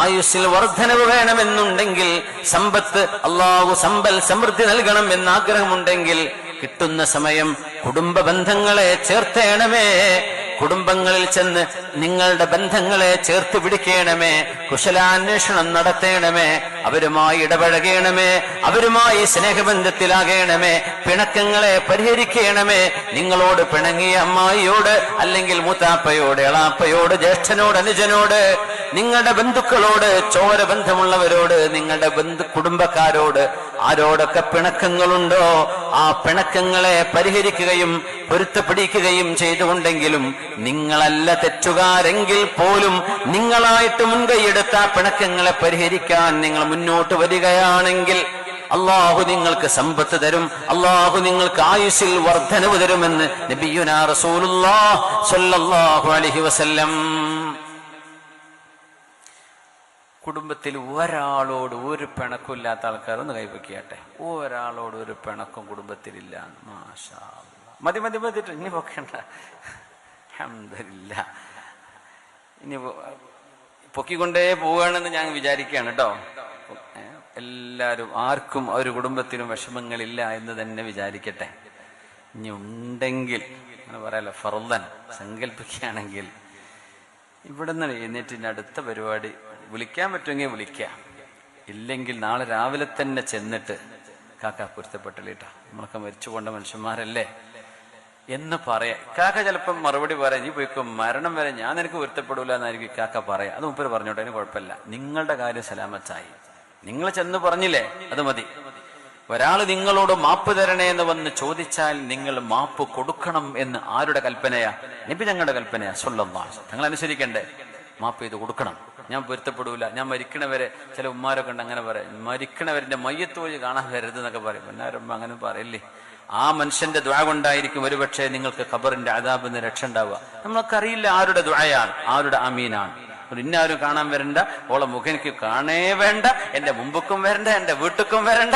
ആയുസ്സിൽ വർധനവ് വേണമെന്നുണ്ടെങ്കിൽ സമ്പത്ത് അള്ളാഹു സമ്പൽ സമൃദ്ധി നൽകണം എന്ന് ആഗ്രഹമുണ്ടെങ്കിൽ കിട്ടുന്ന സമയം കുടുംബ ബന്ധങ്ങളെ ചേർത്തേണമേ. കുടുംബങ്ങളിൽ ചെന്ന് നിങ്ങളുടെ ബന്ധങ്ങളെ ചേർത്ത് പിടിക്കണമേ. കുശലാന്വേഷണം നടത്തേണമേ. അവരുമായി ഇടപഴകണമേ. അവരുമായി സ്നേഹബന്ധത്തിലാകണമേ. പിണക്കങ്ങളെ പരിഹരിക്കണമേ. നിങ്ങളോട് പിണങ്ങിയ അമ്മായിയോട് അല്ലെങ്കിൽ മൂത്താപ്പയോട് എളാപ്പയോട് ജ്യേഷ്ഠനോട് അനുജനോട് നിങ്ങളുടെ ബന്ധുക്കളോട് ചോര ബന്ധമുള്ളവരോട് നിങ്ങളുടെ ബന്ധു കുടുംബക്കാരോട് ആരോടൊക്കെ പിണക്കങ്ങളുണ്ടോ? ആ പിണക്കങ്ങളെ പരിഹരിക്കുകയും പൊരുത്തപ്പിടിക്കുകയും ചെയ്തുകൊണ്ടെങ്കിലും നിങ്ങളല്ല തെറ്റുകാരെങ്കിൽ പോലും നിങ്ങളായിട്ട് മുൻകൈയെടുത്ത പിണക്കങ്ങളെ പരിഹരിക്കാൻ നിങ്ങൾ മുന്നോട്ട് വരികയാണെങ്കിൽ അള്ളാഹു നിങ്ങൾക്ക് സമ്പത്ത് തരും അള്ളാഹു നിങ്ങൾക്ക് ആയുസിൽ വർധനവ് തരുമെന്ന് നബിയുനാ സ്വല്ലല്ലാഹു അലൈഹി വസല്ലം കുടുംബത്തിൽ ഒരാളോട് ഒരു പിണക്കും ഇല്ലാത്ത ആൾക്കാർ ഒന്ന് കൈവയ്ക്കട്ടെ ഒരാളോട് ഒരു പിണക്കും കുടുംബത്തിലില്ല. മാഷാ. മതി മതി മതിട്ട് ഇനി പൊക്കണ്ട. അൽഹംദുലില്ലാ. ഇനി പൊക്കിക്കൊണ്ടേ പോവുകയാണെന്ന് ഞാൻ വിചാരിക്കുകയാണ് കേട്ടോ എല്ലാവരും ആർക്കും ഒരു കുടുംബത്തിനും വിഷമങ്ങളില്ല എന്ന് തന്നെ വിചാരിക്കട്ടെ. ഇനി ഉണ്ടെങ്കിൽ അങ്ങനെ പറയാലോ ഫർദൻ സങ്കല്പിക്കുകയാണെങ്കിൽ ഇവിടെ നിന്ന് എഴുന്നേറ്റിന്റെ അടുത്ത പരിപാടി വിളിക്കാൻ പറ്റുമെങ്കിൽ വിളിക്കാം ഇല്ലെങ്കിൽ നാളെ രാവിലെ തന്നെ ചെന്നിട്ട് കാക്ക പൊരുത്തപ്പെട്ടില്ലേട്ടാ. നമ്മളൊക്കെ മരിച്ചു പോണ്ട മനുഷ്യന്മാരല്ലേ? എന്ന് പറയാം. കാക്ക ചിലപ്പം മറുപടി പറയാം. നീ പോയിക്കോ. മരണം വരെ ഞാൻ നിനക്ക് പൊരുത്തപ്പെടൂല എന്നായിരിക്കും കാക്ക പറയാം. അത് മുപ്പര് പറഞ്ഞോട്ടെ അതിന് കുഴപ്പമില്ല. നിങ്ങളുടെ കാര്യം സലാമത്തായി. നിങ്ങൾ ചെന്ന് പറഞ്ഞില്ലേ? അത് മതി. ഒരാൾ നിങ്ങളോട് മാപ്പ് തരണേ എന്ന് വന്ന് ചോദിച്ചാൽ നിങ്ങൾ മാപ്പ് കൊടുക്കണം എന്ന് ആരുടെ കൽപ്പനയാ? നബി ഞങ്ങളുടെ കൽപ്പനയാ. സ്വല്ലം ഞങ്ങൾ. അനുസരിക്കണ്ടേ? മാപ്പ് ചെയ്ത് കൊടുക്കണം. ഞാൻ പൊരുത്തപ്പെടൂല. ഞാൻ മരിക്കണവരെ ചില ഉമ്മാരൊക്കെ ഉണ്ട് അങ്ങനെ പറയാം. മരിക്കണവരെ പോയി കാണാൻ വരരുത് എന്നൊക്കെ പറയും. എന്നാരും അങ്ങനെ പറയില്ലേ? ആ മനുഷ്യന്റെ ദ്വാ കൊണ്ടായിരിക്കും ഒരുപക്ഷെ നിങ്ങൾക്ക് ഖബറിന്റെ അതാബ് നിന്ന് രക്ഷ ഉണ്ടാവുക. നമ്മൾക്കറിയില്ല ആരുടെ ദ്വായാണ് ആരുടെ അമീനാണ്. ഇന്നാരും കാണാൻ വരണ്ട ഓളെ മുഖം കാണേ വേണ്ട എന്റെ മുമ്പുക്കും വരണ്ട എന്റെ വീട്ടുക്കും വരണ്ട.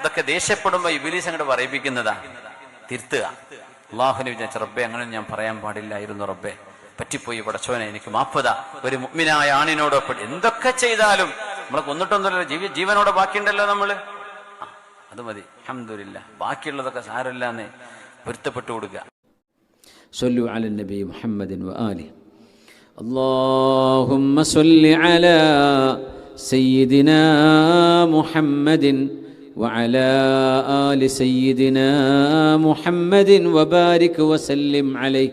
ഇതൊക്കെ ദേഷ്യപ്പെടുമ്പോ ഇബിലീസ് അങ്ങോട്ട് പറയിപ്പിക്കുന്നതാ. തിരുത്തുക. അള്ളാഹുനെ വിചാരിച്ച റബ്ബെ അങ്ങനെ ഞാൻ പറയാൻ പാടില്ലായിരുന്നു റബ്ബെ. പറ്റിപ്പോയി പടച്ചോനെ എനിക്ക് മാപ്പത ഒരു മുഗ്മിനായ ആണിനോടൊപ്പം എന്തൊക്കെ ചെയ്താലും നമ്മളെ കൊന്നിട്ടൊന്നുമല്ലോ ജീവ ജീവനോടെ ബാക്കിയുണ്ടല്ലോ നമ്മള് ആ, അത് മതി അഹമ്മദില്ല ബാക്കിയുള്ളതൊക്കെ സാരമില്ലാന്ന് പൊരുത്തപ്പെട്ടു കൊടുക്കുക صلوا على النبي محمد وآله اللهم صل على سيدنا محمد وعلى آل سيدنا محمد وبارك وسلم عليه